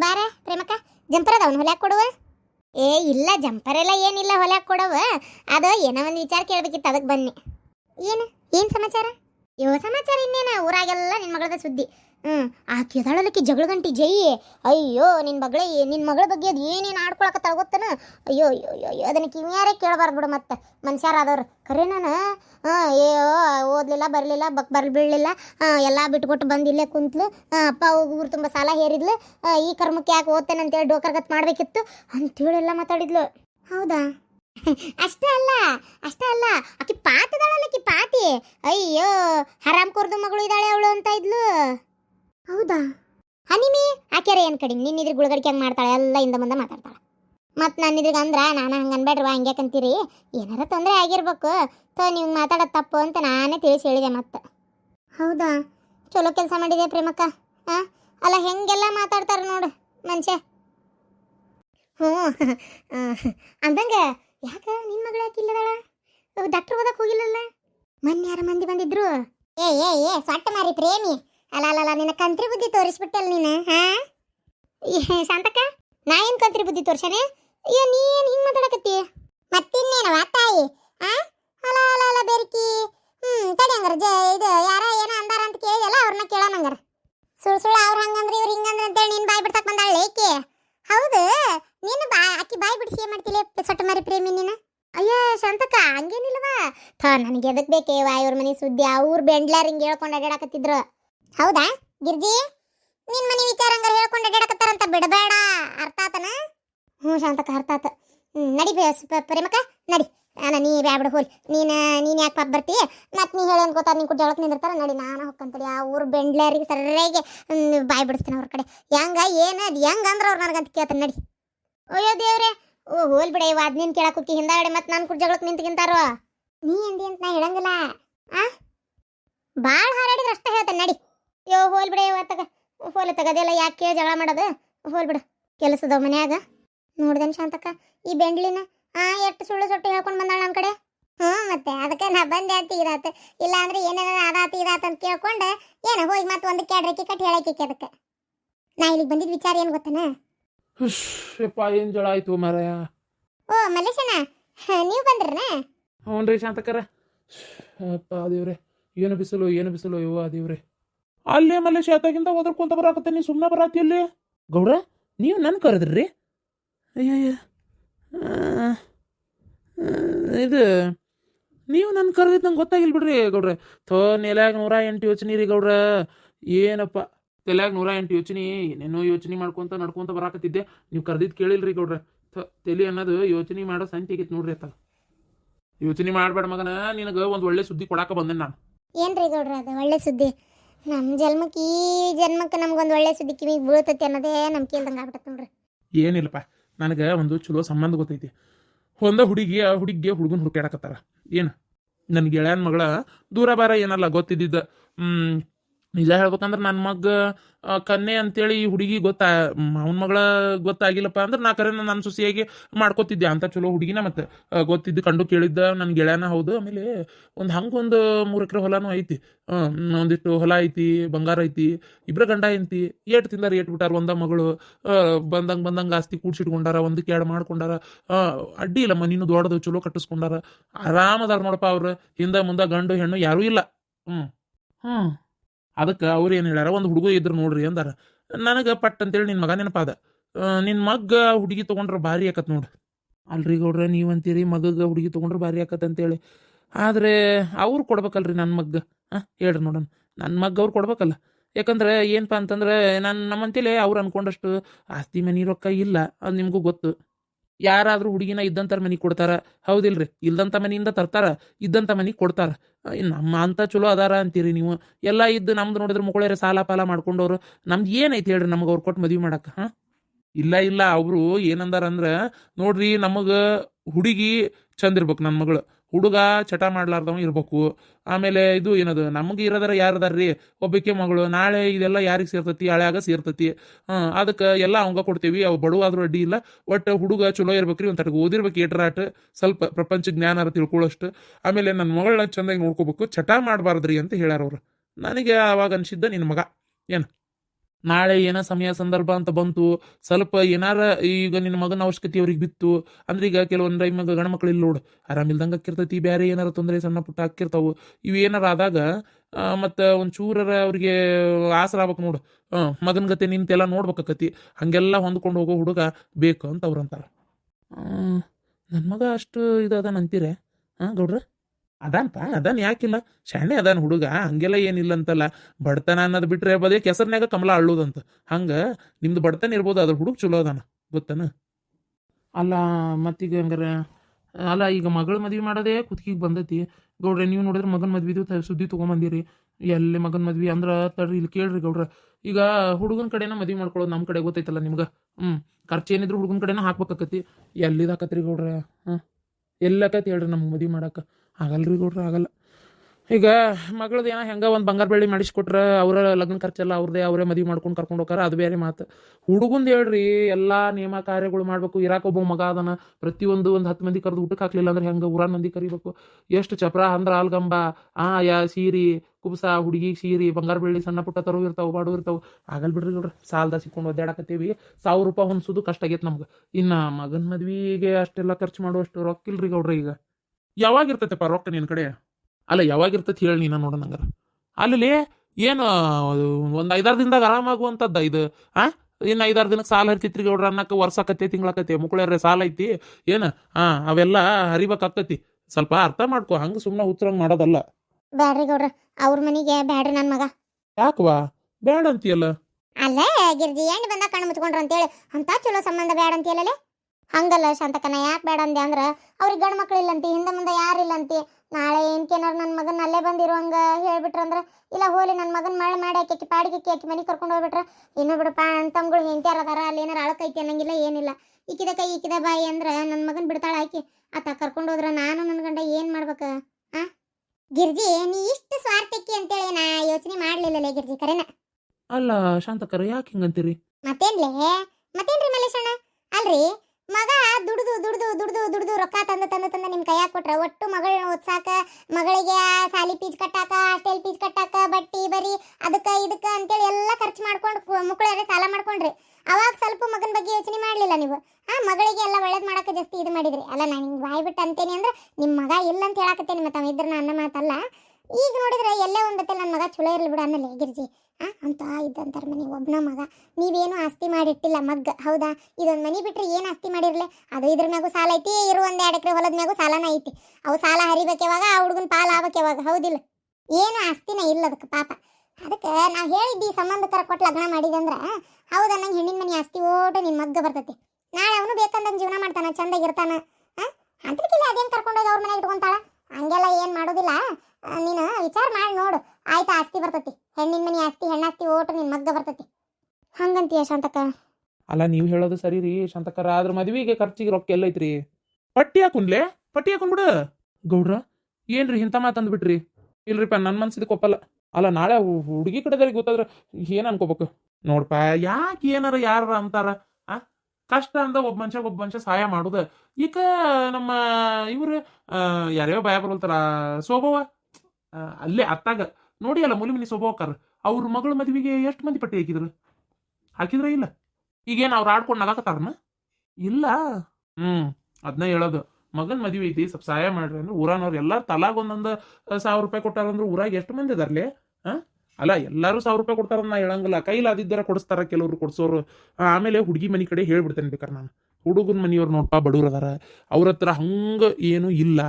ಬಾರ, ಪ್ರೇಮಕ್ಕ, ಜಂಪರ್ ಅದಾವನ್ ಹೊಲ್ಯಾಕ ಕೊಡುವ? ಏ, ಇಲ್ಲ, ಜಂಪರ್ ಎಲ್ಲ ಏನಿಲ್ಲ, ಹೊಲ್ಯಾಕ ಕೊಡವ. ಅದು ಏನೋ ಒಂದು ವಿಚಾರ ಕೇಳಬೇಕಿತ್ತು ಅದಕ್ಕೆ ಬನ್ನಿ. ಏನು? ಏನು ಸಮಾಚಾರ? ಯೋ, ಸಮಾಚಾರ ಇನ್ನೇನ? ಊರಾಗೆಲ್ಲ ನಿನ್ನ ಮಗಳದ ಸುದ್ದಿ. ಹ್ಞೂ ಆ ಕೆದಾಳಲಕ್ಕೆ ಜಗಳ ಗಂಟಿ ಜೈ ಅಯ್ಯೋ ನಿನ್ನ ಮಗಳೇ ನಿನ್ನ ಮಗಳ ಬಗ್ಗೆ ಅದು ಏನೇನು ಆಡ್ಕೊಳಕತ್ತಾಳ ಗೊತ್ತನ? ಅಯ್ಯೋ ಅಯ್ಯೋ ಅಯ್ಯೋ ಅದನ್ನು ಕಿವಿಯಾರೇ ಕೇಳಬಾರ್ದು ಬಿಡು ಮತ್ತೆ. ಮನುಷ್ಯರಾದವ್ರು ಖರೆ ನಾನು? ಹಾಂ ಅಯ್ಯೋ ಓದಲಿಲ್ಲ, ಬರಲಿಲ್ಲ, ಬಕ್ ಬರ್ಲಿ ಬೀಳಲಿಲ್ಲ. ಎಲ್ಲ ಬಿಟ್ಕೊಟ್ಟು ಬಂದಿಲ್ಲೇ ಕುಂತ್ಲು. ಅಪ್ಪ ಊರು ತುಂಬ ಸಾಲ ಹೇರಿದ್ಲು. ಈ ಕರ್ಮಕ್ಕೆ ಯಾಕೆ ಓದ್ತೇನೆ ಅಂತೇಳಿ ಡೋಕರ್ಗತ್ ಮಾಡಬೇಕಿತ್ತು. ಅಂತೇಳಿ ಎಲ್ಲ ಮಾತಾಡಿದ್ಲು. ಹೌದಾ? ಅಷ್ಟೇ ಅಲ್ಲ ಅಷ್ಟೇ ಅಲ್ಲ, ಆಕಿ ಪಾತಿದಾಳಲ್ಲ ಆಕಿ ಪಾತಿ. ಅಯ್ಯೋ, ಹರಾಮ್ ಕೊರ್ದು ಮಗಳು ಇದ್ದಾಳೆ ಅವಳು ಅಂತ ಇದ್ಲು. ಹೌದಾ? ಹನಿಮಿ ಆಕ್ಯಾರ ಏನು ಕಡಿಮೆ ನಿನ್ನಿದ್ರು ಗುಳಗಡಿಕೆ ಹಂಗೆ ಮಾಡ್ತಾಳೆ? ಎಲ್ಲ ಹಿಂದೆ ಮುಂದೆ ಮಾತಾಡ್ತಾಳೆ. ಮತ್ತು ನನ್ನಿದ್ರಿಗೆ ಅಂದ್ರೆ, ನಾನು ಹಂಗೆ ಅನ್ಬೇಡ್ರವ ಹಂಗ್ಯಾಕಂತೀರಿ ಏನಾರ ತೊಂದರೆ ಆಗಿರ್ಬೇಕು. ತೋ, ನೀವು ಮಾತಾಡೋದು ತಪ್ಪು ಅಂತ ನಾನೇ ತಿಳಿಸಿ ಹೇಳಿದೆ ಮತ್ತೆ. ಹೌದಾ? ಚಲೋ ಕೆಲಸ ಮಾಡಿದೆ ಪ್ರೇಮಕ್ಕ. ಹಾಂ ಅಲ್ಲ, ಹೆಂಗೆಲ್ಲ ಮಾತಾಡ್ತಾರೆ ನೋಡು ಮನುಷ್ಯ ಹ್ಞೂ. ಅಂದಂಗೆ, ಯಾಕೆ ನಿನ್ನ ಮಗಳು ಯಾಕೆ ಇಲ್ಲದಾಳ? ಡಾಕ್ಟರ್ ಓದಕ್ಕೆ ಹೋಗಿಲ್ಲಲ್ಲ? ಮೊನ್ನೆ ಯಾರ ಮಂದಿ ಬಂದಿದ್ರು? ಏ ಏ ಏ, ಸೊಟ್ಟ ಮಾರಿ ಪ್ರೇಮಿ. ಅಲ್ಲ ಅಲ್ಲ ನಿನ್ನ ಕಂತ್ರಿ ಬುದ್ಧಿ ತೋರಿಸ್ಬಿಟ್ಟಲ್ಲ ನೀನು, ಹಾ? ಶಾಂತಕ್ಕ, ನಾ ಏನು ಕಂತ್ರಿ ಬುದ್ಧಿ ತೋರ್ಸನೆ? ಅಯ್ಯೋ ನೀನು ಹಿಂಗೆ ಮಾತಾಡಕತ್ತಿ? ಮತ್ತಿನ್ನೇನವ ತಾಯಿ? ಆ? ಅಲ್ಲ ಅಲ್ಲ ಅಲ್ಲ ಬೇರಿಕಿ. ಹ್ಞೂ ತಡಿ ಹಂಗಾರ, ಜ, ಇದು, ಯಾರ ಏನೋ ಅಂದಾರ ಅಂತ ಕೇಳಿದಲ್ಲ ಅವ್ರನ್ನ ಕೇಳೋಣ ಹಂಗಾರ. ಸುಳ್ಳು ಸುಳ್ಳು ಅವ್ರು ಹಂಗಂದ್ರೆ, ಇವ್ರು ಹಿಂಗಂದ್ರೆ ಅಂತೇಳಿ ನೀನು ಬಾಯಿ ಬಿಡ್ಸಕ್ ಬಂದಾಳೆ ಏಕೆ? ಹೌದು ನೀನು ಬಾ, ಆಕಿ ಬಾಯಿ ಬಿಡಿಸಿ ಏನು ಮಾಡ್ತಿಲ್ಲ ಸೊಟ್ಟ ಮಾರಿ ಪ್ರೇಮಿ ನೀನು? ಅಯ್ಯೋ, ಶಾಂತಕ್ಕ ಹಂಗೇನಿಲ್ವಾ ಥಾ, ನನಗೆ ಎದಕ್ಕೆ ಬೇಕೇ ವಾ ಇವ್ರ ಮನೆ ಸುದ್ದಿ, ಅವ್ರ ಬೆಂಡ್ಲಾರ್ ಹಿಂಗೆ ಹೇಳ್ಕೊಂಡು ಅಡ್ಯಾಡಕತ್ತಿದ್ರು. ಹೌದಾ? ಗಿರ್ಜಿ, ನಿನ್ ಮನೆ ವಿಚಾರ ಹಂಗಾರೆ ಹೇಳ್ಕೊಂಡು ಅಡ್ಡಾಡಕತ್ತಾರಂತ ಬಿಡಬೇಡ. ಅರ್ಥ ಆತನ ಹ್ಞೂ ಶಾಂತಕ ಅರ್ಥ ಆತ ನಡಿ ಪ್ರೇಮಕ ನಡಿ. ಅಣ್ಣ, ನೀ ಬ್ಯಾಬಿಡ ಹೋಲ್ ನೀನು ನೀನು ಯಾಕೆ ಪಾಪ ಬರ್ತಿ ಮತ್ತೆ ನೀ ಹೇಳಿ ಗೊತ್ತಾ, ನೀನು ಜಳಕ್ಕೆ ನಿಂದಿರ್ತಾರ? ನಡಿ, ನಾನು ಹೊಕ್ಕಂತಡಿ ಆ ಊರು ಬೆಂಡ್ಲಾರಿಗೆ ಸರಿಯಾಗಿ ಬಾಯಿ ಬಿಡಿಸ್ತೀನಿ ಅವ್ರ ಕಡೆ. ಹೆಂಗ, ಏನು, ಅದು ಹೆಂಗ ಅಂದ್ರೆ ಅವ್ರು ನನಗಂತ ಕೇಳ್ತಾನೆ, ನಡಿ. ಅಯ್ಯೋ ದೇವ್ರೆ, ಓ ಹೋಲ್ ಬಿಡ, ಇವ ಅದ್ ನೀನು ಕೇಳಕ್ಕೆ ಹಿಂದಾಗಡೆ ಮತ್ತೆ ನಾನು ಕೂಡ ಜಗಳಕ್ಕೆ ನಿಂತ್ಕಿಂತಾರೋ ನೀ ಎಂದಿ ಅಂತ ನಾ ಹೇಳಂಗಿಲ್ಲ. ಆ? ಭಾಳ ಹಾರಾಡಿದ್ರೆ ಅಷ್ಟೇ ಹೇಳ್ತಾನೆ, ನಡಿ. ಯೋ ಹೋಲ್ ಬಿಡ ಇವ ತಗ ಹೋಲ್ ತಗದೆಲ್ಲ ಯಾಕೆ ಕೇಳಿ ಜಗಳ ಮಾಡೋದು? ಹೋಲ್ ಬಿಡು. ಕೆಲಸದ ಮನ್ಯಾಗ. ನೋಡ್ದೇನು ಶಾಂತಕ್ಕ ಈ ಬೆಂಡ್ಲಿನ ಆ ಎಷ್ಟು ಸುಳ್ಳು ಸೊಟ್ಟು ಹೇಳ್ಕೊಂಡು ಬಂದಾಳ ನಮ್ಮ ಕಡೆ? ಹ್ಞೂ ಮತ್ತೆ ಅದಕ್ಕೆ ನಾ ಬಂದೆ ಅಂತ ಇದಾತ. ಇಲ್ಲ ಅಂದ್ರೆ ಏನೇನ ಅದಾತ ಇದಾತ ಅಂತ ಕೇಳ್ಕೊಂಡು ಏನು ಹೋಗಿ ಮತ್ತೆ ಒಂದು ಕ್ಯಾಡ್ರಕ್ಕಿ ಕಟ್ಟಿ ಹೇಳಕ್ಕೆ ಅದಕ್ಕೆ. ನಾ ಇಲ್ಲಿಗೆ ಬಂದಿದ್ದ ವಿಚಾರ ಏನು ಗೊತ್ತನ? ಯಪ್ಪ ಏನು ಜಳ ಆಯ್ತು ಮಾರಾಯ? ಓ ಮಲ್ಲೇಶಣ್ಣ ನೀವು ಬಂದ್ರನ? ಹ್ಞೂ ರೀ ಶಾಂತಕರ. ಅಪ್ಪ ದೇವ್ರೆ ಏನು ಬಿಸಿಲು ಏನು ಬಿಸಿಲು ಇವ ದೇವ್ರೆ. ಅಲ್ಲೇ ಮಲ್ಲೆ ಶಾತಾಗಿಂದ ಒದರ್ಕೊಂತ ಬರಾಕತ್ತೆ ನೀ ಸುಮ್ಮನೆ ಬರಾತಿ ಅಲ್ಲಿ? ಗೌಡ್ರ ನೀವು ನನ್ನ ಕರೆದ್ರಿ. ಅಯ್ಯಯ್ಯ. ಆ, ಇದು ನೀವು ನನ್ನ ಕರೆದಿದ್ದು ನಂಗೆ ಗೊತ್ತಾಗಿಲ್ಲ ಬಿಡ್ರಿ ಗೌಡ್ರೆ. ಥೋ ನೆಲ್ಯಾಗ ನೂರ ಎಂಟು ಯೋಚನೆ ರೀ ಗೌಡ್ರ. ಏನಪ್ಪ? ತಲ್ಯಾಗ ನೂರ ಎಂಟು ಯೋಚನೆ ಏನೇನೋ ಯೋಚನೆ ಮಾಡ್ಕೊಂತ ನಡ್ಕೊಂತ ಬರಾಕತ್ತಿದ್ದೆ. ನೀವು ಕರೆದಿದ್ದು ಕೇಳಿಲ್ರಿ ಗೌಡ್ರ. ಥ ತಲೆ ಅನ್ನೋದು ಯೋಚನೆ ಮಾಡೋ ಸಂತಿ ಆಗೈತೆ ನೋಡ್ರಿ ಅತ್ತ. ಯೋಚನೆ ಮಾಡಬೇಡ ಮಗನ ನಿನಗೆ ಒಂದು ಒಳ್ಳೆ ಸುದ್ದಿ ಕೊಡಾಕ ಬಂದೆ ನಾನು. ಏನ್ರಿ ಗೌಡ್ರ ಅದು ಒಳ್ಳೆ ಸುದ್ದಿ? ನಮ್ಮ ಜನ್ಮಕ್ಕೆ ಈ ಜನ್ಮಕ್ಕೆ ನಮ್ಗೊಂದು ಒಳ್ಳೆ ಸುದ್ದಿ ಕಿವಿಗೆ ಬೀಳ್ತೈತಿ ಅನ್ನೋದೇ ನಂಬಿಕೆ ಇಲ್ದಂಗೆ ನೋಡ್ರಿ. ಏನಿಲ್ಲಪ್ಪ, ನನಗೆ ಒಂದು ಚಲೋ ಸಂಬಂಧ ಗೊತ್ತೈತಿ. ಒಂದ ಹುಡುಗಿ, ಆ ಹುಡುಗಿಗೆ ಹುಡುಗನ ಹುಡುಕಾಡಕತ್ತಾರ ಏನು? ನನ್ನ ಗೆಳೆಯನ ಮಗಳ ದೂರ ಬಾರ ಏನಲ್ಲ ಗೊತ್ತಿದ್ದಿದ್ದ? ನಿಜ ಹೇಳ್ಬೇಕಂದ್ರೆ ನನ್ನ ಮಗ ಕನ್ನೆ ಅಂತೇಳಿ ಈ ಹುಡುಗಿ ಗೊತ್ತಾ ಅವನ ಮಗಳ ಗೊತ್ತಾಗಿಲ್ಲಪ್ಪ ಅಂದ್ರೆ ನಾ ಕರೆ ನನ್ನ ಸುಸಿಯಾಗಿ ಮಾಡ್ಕೋತಿದ್ದೆ. ಅಂತ ಚಲೋ ಹುಡುಗಿನ ಮತ್ತೆ ಗೊತ್ತಿದ್ದ ಕಂಡು ಕೇಳಿದ್ದ ನನ್ನ ಗೆಳೆಯನ. ಹೌದು, ಆಮೇಲೆ ಒಂದು ಹಂಗೆ ಒಂದು ಮೂರು ಎಕರೆ ಹೊಲನೂ ಐತಿ. ಒಂದಿಷ್ಟು ಹೊಲ ಐತಿ, ಬಂಗಾರ ಐತಿ, ಇಬ್ರ ಗಂಡ ಐತಿ ಏಟ್ ತಿಂದಾರ ಏಟ್ ಬಿಟ್ಟಾರ ಒಂದ ಮಗಳು ಬಂದಂಗೆ ಬಂದಂಗೆ ಆಸ್ತಿ ಕೂಡ್ಸಿಟ್ಕೊಂಡಾರ ಒಂದಕ್ಕೆ ಎರಡು ಮಾಡ್ಕೊಂಡಾರ ಅಡ್ಡಿ ಇಲ್ಲ, ಮನಿನೂ ದೊಡ್ಡದು, ಚಲೋ ಕಟ್ಟಿಸ್ಕೊಂಡಾರ. ಆರಾಮದಾರ ನೋಡಪ್ಪ ಅವ್ರು, ಹಿಂದೆ ಮುಂದೆ ಗಂಡು ಹೆಣ್ಣು ಯಾರೂ ಇಲ್ಲ. ಹ್ಞೂ ಹ್ಞೂ ಅದಕ್ಕೆ ಅವ್ರು ಏನು ಹೇಳ್ಯಾರ, ಒಂದು ಹುಡುಗ ಇದ್ರು ನೋಡ್ರಿ ಅಂದಾರ. ನನಗೆ ಪಟ್ ಅಂತೇಳಿ ನಿನ್ನ ಮಗ ನೆನಪಾದ. ನಿನ್ನ ಮಗ್ಗ ಹುಡುಗಿ ತೊಗೊಂಡ್ರೆ ಭಾರಿ ಆಕತ್ ನೋಡು. ಅಲ್ರಿ ಗೌಡ್ರ ನೀವು ಅಂತೀರಿ ಮಗಗ ಹುಡುಗಿ ತೊಗೊಂಡ್ರೆ ಭಾರಿ ಆಕತ್ ಅಂತೇಳಿ. ಆದರೆ ಅವ್ರು ಕೊಡ್ಬೇಕಲ್ರಿ ನನ್ನ ಮಗ್ಗ. ಹಾಂ ಹೇಳ್ರಿ ನೋಡೋಣ. ನನ್ನ ಮಗ್ಗ ಅವ್ರು ಕೊಡ್ಬೇಕಲ್ಲ. ಯಾಕಂದ್ರೆ ಏನಪ್ಪ ಅಂತಂದ್ರೆ, ನಾನು ನಮ್ಮಂತೇಳಿ ಅವ್ರು ಅನ್ಕೊಂಡಷ್ಟು ಆಸ್ತಿ ಮನೆ ರೊಕ್ಕ ಇಲ್ಲ, ಅದು ನಿಮಗೂ ಗೊತ್ತು. ಯಾರಾದರೂ ಹುಡುಗಿನ ಇದ್ದಂಥ ಮನೆ ಕೊಡ್ತಾರ? ಹೌದಿಲ್ರಿ. ಇಲ್ದಂಥ ಮನೆಯಿಂದ ತರ್ತಾರ ಇದ್ದಂಥ ಮನೆ ಕೊಡ್ತಾರ. ನಮ್ಮ ಅಂತ ಚಲೋ ಅದಾರ ಅಂತೀರಿ ನೀವು. ಎಲ್ಲ ಇದ್ದು ನಮ್ದು ನೋಡಿದ್ರೆ ಮುಗಳೇರೆ ಸಾಲ ಪಾಲ ಮಾಡ್ಕೊಂಡವ್ರು. ನಮ್ದು ಏನೈತಿ ಹೇಳ್ರಿ ನಮಗೆ ಅವ್ರು ಕೊಟ್ಟು ಮದುವೆ ಮಾಡಕ್ಕೆ ಹಾಂ? ಇಲ್ಲ ಇಲ್ಲ, ಅವರು ಏನಂದಾರ ಅಂದ್ರೆ ನೋಡ್ರಿ ನಮಗೆ ಹುಡುಗಿ ಚಂದ ಇರ್ಬೇಕು ನನ್ನ ಮಗಳು. ಹುಡುಗ ಚಟ ಮಾಡ್ಲಾರ್ದವ ಇರ್ಬೇಕು. ಆಮೇಲೆ ಇದು ಏನದು, ನಮಗೆ ಇರೋದಾರ ಯಾರದಾರ್ರಿ? ಒಬ್ಬಕ್ಕೆ ಮಗಳು, ನಾಳೆ ಇದೆಲ್ಲ ಯಾರಿಗೆ ಸೇರ್ತತಿ? ಹಳೆಯಾಗ ಸೇರ್ತತಿ. ಹಾಂ, ಅದಕ್ಕೆ ಎಲ್ಲ ಅವಂಗ ಕೊಡ್ತೀವಿ. ಅವು ಬಡವಾದ್ರೂ ಅಡ್ಡಿ ಇಲ್ಲ. ಒಟ್ಟು ಹುಡುಗ ಚಲೋ ಇರ್ಬೇಕ್ರಿ, ಒಂದು ತಟಗೆ ಓದಿರ್ಬೇಕು ಏಟ್ರಾಟ ಸ್ವಲ್ಪ ಪ್ರಪಂಚ ಜ್ಞಾನ ತಿಳ್ಕೊಳ್ಳೋಷ್ಟು ಆಮೇಲೆ ನನ್ನ ಮಗಳನ್ನ ಚಂದಾಗಿ ನೋಡ್ಕೋಬೇಕು. ಚಟ ಮಾಡಬಾರ್ದ್ರಿ ಅಂತ ಹೇಳ್ಯಾರ ಅವ್ರು. ನನಗೆ ಅವಾಗ ಅನ್ಸಿದ್ದ ನಿನ್ನ ಮಗ. ಏನು? ನಾಳೆ ಏನೋ ಸಮಯ ಸಂದರ್ಭ ಅಂತ ಬಂತು. ಸ್ವಲ್ಪ ಏನಾರ ಈಗ ನಿನ್ನ ಮಗನ ಅವಶ್ಯಕತೆ ಅವ್ರಿಗೆ ಬಿತ್ತು. ಅಂದ್ರೆ ಈಗ ಕೆಲವೊಂದು ಟೈಮ್ ಗಂಡ ಇಲ್ಲಿ ನೋಡು. ಆರಾಮಿಲ್ದಂಗೆ ಆಕಿರ್ತೈತಿ ಬೇರೆ ಏನಾರ ತೊಂದರೆ ಸಣ್ಣ ಪುಟ್ಟ ಆಕಿರ್ತಾವು ಇವು ಏನಾರ ಆದಾಗ ಮತ್ತು ಒಂದು ಚೂರರ ಅವ್ರಿಗೆ ಆಸರ ಆಗ್ಬೇಕು ನೋಡು. ಹಾಂ ಮಗನ ಗತೆ ನಿಂತೆಲ್ಲ ನೋಡ್ಬೇಕಾಕತಿ. ಹಾಗೆಲ್ಲ ಹೊಂದ್ಕೊಂಡು ಹೋಗೋ ಹುಡುಗ ಬೇಕು ಅಂತ ಅವ್ರು ಅಂತಾರೆ. ನನ್ನ ಮಗ ಅಷ್ಟು ಇದಾದ ಅಂತೀರೆ ಹಾಂ ಗೌಡ್ರ? ಅದಾನಪ್ಪ ಅದಾನ ಯಾಕಿಲ್ಲ? ಶಾಣೆ ಅದಾನ ಹುಡುಗ, ಹಂಗೆಲ್ಲ ಏನಿಲ್ಲ ಅಂತಲ್ಲ ಬಡತನ ಅನ್ನೋದು ಬಿಟ್ರೆ ಬದೇ ಕೆಸರ್ನ್ಯಾಗ ಕಮಲ ಅಳ್ಳುದಂತ. ಹಂಗ ನಿಮ್ದು ಬಡತನ ಇರ್ಬೋದು, ಅದ್ರ ಹುಡುಗ ಚಲೋ ಅದಾನ, ಗೊತ್ತನ? ಅಲ್ಲ, ಮತ್ತೀಗ ಹಂಗಾರ, ಅಲ್ಲ, ಈಗ ಮಗಳ ಮದ್ವೆ ಮಾಡೋದೇ ಕುತ್ತಿಗೆ ಬಂದೈತಿ. ಗೌಡ್ರೆ, ನೀವು ನೋಡಿದ್ರೆ ಮಗನ ಮದ್ವಿದು ಸುದ್ದಿ ತೊಗೊಂಬಂದಿರಿ. ಎಲ್ಲಿ ಮಗನ ಮದ್ವಿ ಅಂದ್ರೆ ತಡ್ರಿ, ಇಲ್ಲಿ ಕೇಳ್ರಿ ಗೌಡ್ರ. ಈಗ ಹುಡುಗನ ಕಡೆನ ಮದ್ವೆ ಮಾಡ್ಕೊಳ್ಳೋದು ನಮ್ಮ ಕಡೆ ಗೊತ್ತೈತಲ್ಲ ನಿಮ್ಗೆ? ಹ್ಞೂ ಖರ್ಚು ಏನಿದ್ರು ಹುಡುಗನ ಕಡೆನ ಹಾಕ್ಬೇಕಾಕತಿ ಎಲ್ಲಿದಾಕತ್ರಿ ಗೌಡ್ರ, ಹಾಂ? ಎಲ್ಲಾಕತಿ ಹೇಳ್ರಿ ನಮ್ಗೆ ಮದ್ವೆ ಮಾಡಕ್ಕೆ ಆಗಲ್ರಿ ನೋಡ್ರಿ, ಆಗಲ್ಲ. ಈಗ ಮಗಳದ್ದು ಏನೋ ಹೆಂಗ ಒಂದು ಬಂಗಾರ ಬೆಳ್ಳಿ ಮಾಡಿಸ್ಕೊಟ್ರ, ಅವರ ಲಗ್ನ ಖರ್ಚೆಲ್ಲ ಅವ್ರದೇ, ಅವರೇ ಮದುವೆ ಮಾಡ್ಕೊಂಡು ಕರ್ಕೊಂಡು ಹೋಗಾರ ಅದು ಬೇರೆ ಮಾತು. ಹುಡುಗಂದು ಹೇಳ್ರಿ, ಎಲ್ಲ ನಿಯಮ ಕಾರ್ಯಗಳು ಮಾಡಬೇಕು, ಇರಾಕ ಒಬ್ಬ ಮಗ ಅದನ್ನ ಪ್ರತಿಯೊಂದು ಒಂದು ಹತ್ತು ಮಂದಿ ಕರೆದು ಊಟಕ್ಕೆ ಹಾಕ್ಲಿಲ್ಲ ಅಂದ್ರೆ ಹೆಂಗೆ ಊರ ಮಂದಿ ಕರಿಬೇಕು? ಎಷ್ಟು ಚಪ್ರ, ಅಂದ್ರೆ ಆಲ್ಗಂಬ ಆ, ಯಾ, ಸೀರಿ, ಕುಬ್ಸ, ಹುಡುಗಿ, ಸೀರಿ, ಬಂಗಾರ ಬೆಳ್ಳಿ, ಸಣ್ಣ ಪುಟ್ಟ ತರೋ ಇರ್ತಾವೆ, ಬಾಡು ಇರ್ತಾವೆ. ಆಗಲ್ ಬಿಡ್ರಿ ನೋಡ್ರಿ ಸಾಲದ ಸಿಕ್ಕೊಂಡು ಒದ್ದಾಡಕತ್ತೀವಿ. ಸಾವಿರ ರೂಪಾಯಿ ಹೊಂದ್ಸೋದು ಕಷ್ಟ ಆಗೈತೆ ನಮ್ಗೆ. ಇನ್ನು ಮಗನ ಮದ್ವಿಗೆ ಅಷ್ಟೆಲ್ಲ ಖರ್ಚು ಮಾಡುವಷ್ಟು ರೊಕ್ಕ ಇಲ್ರಿ ಗೌಡ್ರ ಈಗ. ಯಾವಾಗ ಇರ್ತೈತೆಪ್ಪ ರೊಕ್ಕ ನಿನ್ನ ಕಡೆ? ಅಲ್ಲ ಯಾವಾಗ ಇರ್ತೈತಿ ಹೇಳಿ ನೀನು ನೋಡೋಣ ಹಂಗಾರ ಅಲ್ಲಿ ಏನು ಒಂದು ಐದಾರು ದಿನದಾಗ ಆರಾಮಾಗುವಂಥದ್ದು ಇದು? ಆ? ಇನ್ನು ಐದಾರು ದಿನಕ್ಕೆ ಸಾಲ ಹರಿತೈತ್ರಿ ಗೌಡ್ರ ಅನ್ನಕ್ಕೆ ವರ್ಷಾಕತ್ತೆ ತಿಂಗಳಾಕತ್ತೆ ಮುಕ್ಳ್ಯಾರ ಸಾಲ ಐತಿ ಏನು? ಹಾ ಅವೆಲ್ಲ ಹರಿಬೇಕಾಕತಿ ಸ್ವಲ್ಪ ಅರ್ಥ ಮಾಡ್ಕೊ ಹಂಗೆ ಸುಮ್ಮನೆ ಹುಚ್ಚರಂಗೆ ಮಾಡೋದಲ್ಲ. ಬ್ಯಾಡ್ರಿ ಗೌಡ್ರ ಅವ್ರ ಮನೆಗೆ ಬ್ಯಾಡ್ರಿ ನನ್ನ ಮಗ. ಯಾಕವಾ ಬ್ಯಾಡ ಅಂತೀಯಲ್ಲ ಅಲ್ಲ ಗಿರ್ಜಿ ಎಂಡ್ ಬಂದ ಕಣ್ಣು ಮುಚ್ಕೊಂಡ್ರ ಅಂತೇಳಿ ಅಂತ ಚಲೋ ಸಂಬಂಧ ಬ್ಯಾಡ ಅಂತೀಯಲ್ಲೇ ಹಂಗಲ್ಲ ಶಾಂತಕನ ಯಾಕೆ ಬೇಡ ಅಂದೆ ಅಂದ್ರೆ ಅವ್ರಿಗೆ ಗಂಡು ಮಕ್ಳು ಇಲ್ಲಂತಿ ಹಿಂದೆ ಮುಂದೆ ಯಾರಿಲ್ಲಂತಿ ನಾಳೆ ಏನ್ಕೇನಾರು ನನ್ನ ಮಗನ ಅಲ್ಲೇ ಬಂದಿರುವಂಗ ಹೇಳ್ಬಿಟ್ರಂದ್ರ ಇಲ್ಲ ಹೋಲಿ ನನ್ನ ಮಗನ ಮಳೆ ಮಾಡಿ ಆಕಿ ಪಾಡಿಗೆ ಹಾಕಿ ಮನೆಗೆ ಕರ್ಕೊಂಡು ಹೋಗ್ಬಿಟ್ರೆ ಇನ್ನೂ ಬಿಡಪ್ಪ ನನ್ನ ತಮ್ಗಳು ಹೆಂಡ್ತಿಯಾರ ಅದಾರ ಅಲ್ಲಿ ಏನಾರ ಅಳಕೈತಿ ಅನ್ನಂಗಿಲ್ಲ ಏನಿಲ್ಲ. ಈಕಿದ ಕೈ ಈಕಿದ ಬಾಯಿ ಅಂದ್ರೆ ನನ್ನ ಮಗನ ಬಿಡ್ತಾಳೆ ಆಕಿ. ಆತ ಕರ್ಕೊಂಡು ಹೋದ್ರೆ ನಾನು ನನ್ನ ಗಂಡ ಏನು ಮಾಡ್ಬೇಕ ಆ? ಗಿರ್ಜಿ ನೀ ಇಷ್ಟು ಸ್ವಾರ್ಥಕ್ಕೆ ಅಂತೇಳಿ ನಾ ಯೋಚನೆ ಮಾಡ್ಲಿಲ್ಲಲೇ ಗಿರ್ಜಿ ಕರೆನ. ಅಲ್ಲ ಶಾಂತಕರ ಯಾಕೆ ಹಿಂಗಂತೀರಿ? ಮತ್ತೇನ್ಲೇ? ಮತ್ತೇನ್ರಿ ಮಲ್ಲೇಶಣ್ಣ? ಅಲ್ರಿ? ಮಗ, ದುಡ್ದು ದುಡ್ದು ದುಡ್ದು ದುಡ್ದು ರೊಕ್ಕ ತಂದು ತಂದು ತಂದು ನಿಮ್ ಕೈಯಾಗ ಕೊಟ್ರ. ಒಟ್ಟು ಮಗಳನ್ನ ಓದ್ಸಾಕ, ಮಗಳಿಗೆ ಸಾಲಿ ಪೀಜ್ ಕಟ್ಟಾಕ ಹಾಸ್ಟೆಲ್ ಪೀಜ್ ಕಟ್ಟಾಕ, ಬಟ್ಟಿ ಬರಿ, ಅದಕ್ಕ ಇದಕ್ಕ ಅಂತೇಳಿ ಎಲ್ಲ ಖರ್ಚು ಮಾಡ್ಕೊಂಡು ಮುಕ್ಕಳರೆ ಸಾಲ ಮಾಡ್ಕೊಂಡ್ರಿ. ಅವಾಗ ಸ್ವಲ್ಪ ಮಗನ ಬಗ್ಗೆ ಯೋಚನೆ ಮಾಡ್ಲಿಲ್ಲ ನೀವು. ಆ, ಮಗಳಿಗೆ ಎಲ್ಲ ಒಳ್ಳೇದು ಮಾಡಕ ಜಾಸ್ತಿ ಇದು ಮಾಡಿದ್ರಿ. ಅಲ್ಲ, ನಾನು ಹಿಂಗೆ ಬಾಯ್ ಬಿಟ್ಟು ಅಂತೇನೆ ಅಂದ್ರೆ ನಿಮ್ಮ ಮಗ ಇಲ್ಲ ಅಂತ ಹೇಳಾಕತ್ತೇನೆ ಮತ್ತೆ ಅವ ಇದ್ರ ಅನ್ನ ಮಾತಲ್ಲ. ಈಗ ನೋಡಿದ್ರೆ ಎಲ್ಲೇ ಒಂದತ್ತೆ ನನ್ನ ಮಗ ಚಲೋ ಇರ್ಲಿ ಬಿಡು ಅನ್ನಲ್ಲ ಗಿರ್ಜಿ ಅಂತ ಇದ್ದಂತಾರೆ ಮನೆ ಒಬ್ಬನ ಮಗ. ನೀವೇನು ಆಸ್ತಿ ಮಾಡಿಟ್ಟಿಲ್ಲ, ಮಗ್ಗ. ಹೌದಾ? ಇದೊಂದು ಮನೆ ಬಿಟ್ಟರೆ ಏನು ಆಸ್ತಿ ಮಾಡಿರಲಿ? ಅದು ಇದ್ರ ಮ್ಯಾಗೂ ಸಾಲ ಐತಿ, ಇರು ಒಂದು ಎರಡು ಎಕರೆ ಹೊಲದ ಮ್ಯಾಗೂ ಸಾಲನ ಐತಿ. ಅವು ಸಾಲ ಹರಿಬೇಕು ಯಾವಾಗ, ಆ ಹುಡುಗನ ಪಾಲು ಆಗ್ಬೇಕು ಯಾವಾಗ? ಹೌದಿಲ್ಲ. ಏನು ಆಸ್ತಿನ ಇಲ್ಲ ಅದಕ್ಕೆ ಪಾಪ. ಅದಕ್ಕೆ ನಾವು ಹೇಳಿದ್ದಿ ಸಂಬಂಧಕರ ಕೊಟ್ಟು ಲಗ್ನ ಮಾಡಿದಂದ್ರೆ ಹೌದಾ? ನಂಗೆ ಹೆಣ್ಣಿನ ಮನೆ ಆಸ್ತಿ ಓಟ ನಿನ್ನ ಮಗ್ಗ ಬರ್ತೈತಿ. ನಾಳೆ ಅವನು ಬೇಕಂದಂಗೆ ಜೀವನ ಮಾಡ್ತಾನೆ ಚಂದಾಗಿರ್ತಾನೆ ಅಂತಕ್ಕಿಲ್ಲ ಅದೇನು ಕರ್ಕೊಂಡೋಗಿ ಅವ್ರ ಮನೆಗೆ ಇಟ್ಕೊಂತಾಳೆ? ಹಂಗೆಲ್ಲ ಏನು ಮಾಡೋದಿಲ್ಲ. ನೀನು ವಿಚಾರ ಮಾಡಿ ನೋಡು. ಆಯ್ತಾ ಆಸ್ತಿ ಬರ್ತತಿ. ಹೆಣ್ಣಿನ ಮನೆ ಆಸ್ತಿ ಹೆಣ್ಣಾಸ್ತಿ ಓಟು ನಿನ್ ಮಗ್ಗ ಬರ್ತತಿ. ಹಂಗಂತೀಯ ಶಾಂತಕ ಅಲ್ಲ, ನೀವು ಹೇಳೋದು ಸರಿ ರೀ ಶಾಂತಕರ ಆದ್ರ ಮದ್ವಿಗೆ ಖರ್ಚಿಗೆ ರೊಕ್ಕ ಎಲ್ಲೈತ್ರಿ ಪಟ್ಟಿ ಹಾಕುನ್ಲೆ? ಪಟ್ಟಿ ಹಾಕೊಂಡ್ಬಿಡು ಗೌಡ್ರ, ಏನ್ರಿ ಇಂಥ ಮಾತಂದ್ಬಿಟ್ರಿ ಇಲ್ರಿಪ್ಪ ನನ್ನ ಮನ್ಸಿದಕ್ಕೆ ಒಪ್ಪಲ್ಲ ಅಲ್ಲ, ನಾಳೆ ಹುಡುಗಿ ಕಡೆದವ್ರಿಗೆ ಗೊತ್ತಾದ್ರೆ ಏನ್ ಅನ್ಕೋಬೇಕು? ನೋಡ್ಪ, ಯಾಕೆ ಏನಾರ ಯಾರ ಅಂತಾರ? ಆ? ಕಷ್ಟ ಅಂದ ಒಬ್ಬ ಮನುಷ್ಯ ಒಬ್ಬ ಮನುಷ್ಯ ಸಹಾಯ ಮಾಡುದ. ಈಗ ನಮ್ಮ ಇವ್ರು ಯಾರ್ಯಾವ ಭಯ ಬರೋಲ್ತಾರ? ಸೋಭವ ಅಲ್ಲೇ ಅತ್ತಾಗ. ನೋಡಿ ಅಲ್ಲ ಮುಲಿಮಿನಿ ಸೋಭವಕ್ಕಾರ ಅವ್ರ ಮಗಳ ಮದುವೆಗೆ ಎಷ್ಟು ಮಂದಿ ಪಟ್ಟಿ ಹಾಕಿದ್ರು? ಹಾಕಿದ್ರ ಇಲ್ಲ? ಈಗೇನು ಅವ್ರು ಆಡ್ಕೊಂಡು ನಗಾಕತ್ತಾರನ? ಇಲ್ಲ. ಹ್ಮ್ ಅದನ್ನ ಹೇಳೋದು. ಮಗನ್ ಮದುವೆ ಐತಿ, ಸ್ವಲ್ಪ ಸಹಾಯ ಮಾಡ್ರಿ ಅಂದ್ರೆ ಊರಾನವ್ರು ಎಲ್ಲಾರು ತಲಾಗ ಒಂದೊಂದು ಸಾವಿರ ರೂಪಾಯಿ ಕೊಟ್ಟಾರ ಅಂದ್ರೆ ಊರಾಗ ಎಷ್ಟು ಮಂದಿ ಇದಾರ್ಲಿ ಹಾ? ಅಲ್ಲ, ಎಲ್ಲಾರು ಸಾವಿರ ರೂಪಾಯಿ ಕೊಡ್ತಾರ ನಾ ಹೇಳಂಗಿಲ್ಲ. ಕೈಲಾದಿದ್ದರ ಕೊಡಿಸ್ತಾರ ಕೆಲವ್ರು ಕೊಡ್ಸೋರು. ಆಮೇಲೆ ಹುಡುಗಿ ಮನೆ ಕಡೆ ಹೇಳ್ಬಿಡ್ತೇನೆ ಬೇಕಾರೆ ನಾನು. ಹುಡುಗನ ಮನೆಯವ್ರು ನೋಡಪ್ಪ ಬಡವ್ರು ಅದಾರ. ಅವ್ರ ಹತ್ರ ಹಂಗೆ ಏನು ಇಲ್ಲ.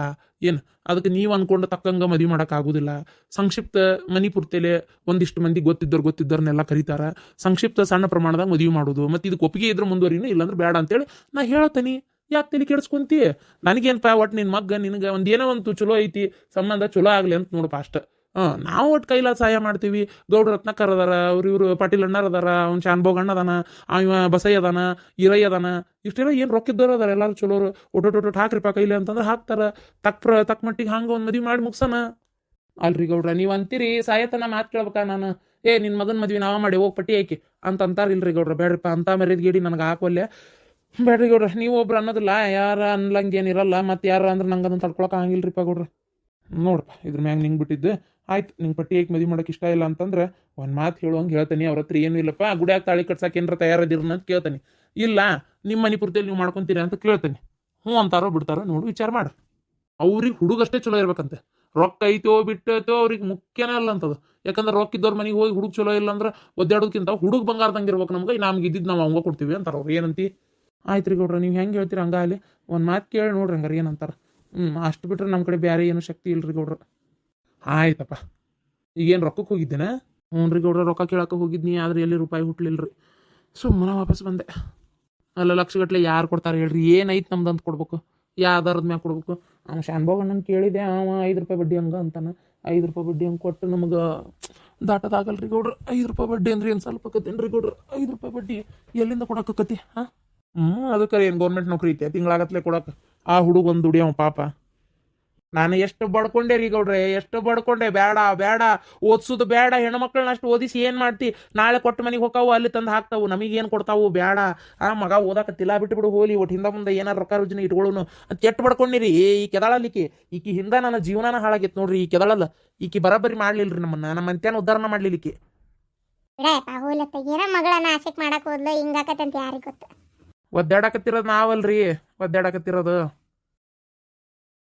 ಏನು? ಅದಕ್ಕೆ ನೀವು ಅಂದ್ಕೊಂಡು ತಕ್ಕಂಗ ಮದುವೆ ಮಾಡೋಕ್ಕಾಗೋದಿಲ್ಲ ಸಂಕ್ಷಿಪ್ತ ಮನಿ ಪೂರ್ತಿಲೆ ಒಂದಿಷ್ಟು ಮಂದಿ ಗೊತ್ತಿದ್ದವ್ರು ಗೊತ್ತಿದ್ದವ್ರನ್ನೆಲ್ಲ ಕರೀತಾರೆ. ಸಂಕ್ಷಿಪ್ತ ಸಣ್ಣ ಪ್ರಮಾಣದಾಗ ಮದುವೆ ಮಾಡೋದು. ಮತ್ತು ಇದಕ್ಕೆ ಒಪ್ಪಿಗೆ ಇದ್ರೆ ಮುಂದುವರಿನ ಇಲ್ಲಾಂದ್ರೆ ಬೇಡ ಅಂತೇಳಿ ನಾ ಹೇಳ್ತೀನಿ. ಯಾಕೆ ತಲೆ ಕೆಡಿಸ್ಕೊಂತಿ? ನನಗೇನಪ್ಪ ಒಟ್ಟು ನಿನ್ನ ಮಗ್ಗ ನಿನಗೆ ಒಂದು ಏನೋ ಒಂದು ಚಲೋ ಐತಿ. ಸಂಬಂಧ ಚಲೋ ಆಗಲಿ ಅಂತ ನೋಡಪ್ಪ ಅಷ್ಟ. ಹಾಂ, ನಾವು ಒಟ್ಟು ಕೈಲಾದ ಸಹಾಯ ಮಾಡ್ತೀವಿ. ಗೌಡ ರತ್ನಕರ್ ಅದಾರ, ಅವ್ರು ಇವರು ಪಾಟೀಲ್ ಅಣ್ಣರ್ ಅದಾರ, ಅವ್ನು ಶಾನ್ಭೋಗ್ ಅಣ್ಣ ಅದಾನ, ಅವ ಬಸೈ ಅದಾನ, ಇರೈ ಅದಾನ. ಇಷ್ಟೆಲ್ಲ ಏನು ರೊಕ್ಕಿದ್ದವ್ರು ಅದಾರ, ಎಲ್ಲರೂ ಚಲೋರು ಒಟ್ಟೊಟ್ಟು ಹಾಕ್ರಿಪ್ಪ ಕೈಲಿ ಅಂತಂದ್ರೆ ಹಾಕ್ತಾರ. ತಕ್ ಪ್ರ ತಕ್ಕ ಮಟ್ಟಿಗೆ ಹಂಗೆ ಒಂದು ಮದುವೆ ಮಾಡಿ ಮುಗ್ಸನ. ಅಲ್ರಿ ಗೌಡ್ರ, ನೀವು ಅಂತೀರಿ, ಸಾಯತನ ಮಾತು ಕೇಳ್ಬೇಕಾ ನಾನು? ಏ ನಿನ್ನ ಮಗನ ಮದ್ವಿ ನಾವ ಮಾಡಿ, ಹೋಗಿ ಪಟ್ಟಿ ಹಾಕಿ. ಅಂತ ಅಂತಾರ ಇಲ್ರಿ ಗೌಡ್ರ ಬೇಡ್ರಿಪ್ಪ ಅಂತ ಮರ್ಯಾದ ಗೇಡಿ ನನಗೆ ಹಾಕೋಲ್ಯ ಬೇಡ್ರಿ ಗೌಡ್ರ, ನೀವು ಒಬ್ರು ಅನ್ನೋದಿಲ್ಲ, ಯಾರ ಅನ್ಲಂಗೆ ಏನಿರಲ್ಲ ಮತ್ತೆ ಯಾರ ಅಂದ್ರೆ ನಂಗೆ ಅದನ್ನ ತಡ್ಕೊಳಕ್ಕೆ ಹಂಗಿಲ್ರಿಪ್ಪ ಗೌಡ್ರ. ನೋಡಪ್ಪ ಇದ್ರ ಮ್ಯಾಗ ನಿಂಗೆ ಬಿಟ್ಟಿದ್ದು. ಆಯ್ತು ನಿಂಗೆ ಪಟ್ಟಿ ಹಾಕಿ ಮದುವೆ ಮಾಡೋಕೆ ಇಷ್ಟ ಇಲ್ಲ ಅಂತಂದ್ರೆ ಒಂದು ಮಾತು ಹೇಳುವಂಗೆ ಹೇಳ್ತೀನಿ, ಅವ್ರ ಹತ್ರ ಏನೂ ಇಲ್ಲಪ್ಪ ಗುಡಿಯಾಗ ತಾಳಿ ಕಟ್ಸಕ್ಕೆ ಏನಾರ ತಯಾರದಿರ ಅಂತ ಕೇಳ್ತಾನೆ. ಇಲ್ಲ ನಿಮ್ಮ ಮನೆ ಪೂರ್ತಿಯಲ್ಲಿ ನೀವು ಮಾಡ್ಕೊಂತೀರಿ ಅಂತ ಕೇಳ್ತಾನೆ. ಹ್ಞೂ ಅಂತಾರೋ ಬಿಡ್ತಾರೋ ನೋಡು, ವಿಚಾರ ಮಾಡ್ರಿ ಅವ್ರಿಗೆ ಹುಡುಗಷ್ಟೇ ಚಲೋ ಇರ್ಬೇಕಂತೆ. ರೊಕ್ಕ ಐತೋ ಬಿಟ್ಟೈತೋ ಅವ್ರಿಗೆ ಮುಖ್ಯನೇ ಅಲ್ಲ ಅಂತದು. ಯಾಕಂದ್ರೆ ರೊಕ್ಕ ಇದ್ದವ್ರ ಮನೆಗೆ ಹೋಗಿ ಹುಡುಗ ಚಲೋ ಇಲ್ಲ ಅಂದ್ರೆ ಒದ್ದಾಡೋದಕ್ಕಿಂತ ಹುಡುಗ ಬಂಗಾರದಂಗೆ ಇರ್ಬೇಕು ನಮ್ಗೆ ನಮ್ಗೆ ಇದ್ದಿದ್ದು ನಾವು ಹಂಗೆ ಕೊಡ್ತೀವಿ ಅಂತಾರೆ ಅವ್ರು. ಏನಂತಿ? ಆಯ್ತು ರೀ ಗೌಡ್ರ, ನೀವು ಹೆಂಗೆ ಹೇಳ್ತೀರಿ ಹಂಗ ಅಲ್ಲಿ ಒಂದು ಮಾತು ಕೇಳಿ ನೋಡ್ರಿ ಹಂಗಾರೆ ಏನಂತಾರೆ. ಹ್ಞೂ ಅಷ್ಟು ಬಿಟ್ರೆ ನಮ್ಮ ಕಡೆ ಬೇರೆ ಏನು ಶಕ್ತಿ ಇಲ್ರಿ ಗೌಡ್ರ. ಆಯ್ತಪ್ಪ ಈಗೇನು ರೊಕ್ಕಕ್ಕೆ ಹೋಗಿದ್ದೇನೆ? ಹ್ಞೂ ರೀ ಗೌಡ್ರ ರೊಕ್ಕ ಕೇಳಕ್ಕೆ ಹೋಗಿದ್ನಿ ಆದ್ರೆ ಎಲ್ಲಿ ರೂಪಾಯಿ ಹುಟ್ಲಿಲ್ಲ ರೀ ಸುಮ್ಮನೆ ವಾಪಸ್ ಬಂದೆ. ಅಲ್ಲ ಲಕ್ಷಗಟ್ಟಲೆ ಯಾರು ಕೊಡ್ತಾರೆ ಹೇಳ್ರಿ, ಏನೈತೆ ನಮ್ದು ಅಂತ ಕೊಡ್ಬೇಕು. ಯಾವ್ದಾರದ ಮ್ಯಾಗ ಕೊಡ್ಬೇಕು. ಅವ್ನು ಶಾನ್ಭೋಗ ಅಣ್ಣನ ಕೇಳಿದೆ, ಅವ ಐದು ರೂಪಾಯಿ ಬಡ್ಡಿ ಹಂಗೆ ಅಂತಾನೆ. ಐದು ರೂಪಾಯಿ ಬಡ್ಡಿ ಹಂಗೆ ಕೊಟ್ಟು ನಮಗೆ ದಾಟದಾಗಲ್ರಿ ಗೌಡ್ರ. ಐದು ರೂಪಾಯಿ ಬಡ್ಡಿ ಅಂದ್ರೆ ಏನು ಸ್ವಲ್ಪ ಕತ್ತೇನ್ರಿ ಗೌಡ್ರ? ಐದು ರೂಪಾಯಿ ಬಡ್ಡಿ ಎಲ್ಲಿಂದ ಕೊಡಕ್ಕತಿ ಹಾಂ? ಹ್ಞೂ ಅದಕ್ಕೆ ಏನು ಗೌರ್ಮೆಂಟ್ ನೌಕರಿ ಐತೆ, ತಿಂಗಳಾಗತ್ಲೆ ಕೊಡೋಕೆ. ಆ ಹುಡುಗ ಒಂದು ದುಡಿಯವ ಪಾಪ. ನಾನು ಎಷ್ಟು ಬಡ್ಕೊಂಡೆ ರೀ ಗೌಡ್ರೆ? ಎಷ್ಟು ಬಡ್ಕೊಂಡೆ? ಬೇಡ ಬೇಡ. ಓದ್ಸುದು ಬೇಡ. ಹೆಣ್ಮಕ್ಳನ್ನ ಅಷ್ಟು ಓದಿಸಿ ಏನು ಮಾಡ್ತಿ? ನಾಳೆ ಕೊಟ್ಟ ಮನೆಗೆ ಹೋಗಾವು ಅಲ್ಲಿ ತಂದು ಹಾಕ್ತಾವು. ನಮಗೇನು ಕೊಡ್ತಾವು? ಬೇಡ. ಆ ಮಗ ಓದಾಕತ್ತಿಲ್ಲ ಬಿಟ್ಟು ಬಿಡು ಹೋಲಿ. ಒಟ್ಟು ಹಿಂದೆ ಮುಂದೆ ಏನಾರು ರೊಕ್ಕ ರುಜಿನ ಇಟ್ಕೊಳ್ಳೋನು ಅಂತ ಕೆಟ್ಟು ಬಡ್ಕೊಂಡಿರಿ. ಈ ಕೆದಳಲಿಕ್ಕೆ ಈಕಿ ಹಿಂದೆ ನನ್ನ ಜೀವನನ ಹಾಳಾಗಿತ್ತು ನೋಡ್ರಿ. ಈ ಕೆದಳಲ್ಲ ಈಕಿ ಬರಬರಿ ಮಾಡ್ಲಿಲ್ರಿ ನಮ್ಮನ್ನ ನಮ್ಮ ಮಂತ್ಯಾನ ಉದ್ಧಾರನ ಮಾಡ್ಲಿಕ್ಕೆ ಬಿಡಪ್ಪ ಹೋಲತ್ತ ಏನೋ ಮಗಳನ್ನ ಆಸೆಕ್ ಮಾಡಕ್ ಹೋದ್ಲು. ಹಿಂಗಾಕತ್ತಂತ ಯಾರಿಗ್ ಗೊತ್ತ? ಒದ್ದಾಡಕತ್ತಿರೋದು ನಾವಲ್ರಿ. ಒದ್ದಾಡಕತ್ತಿರೋದು.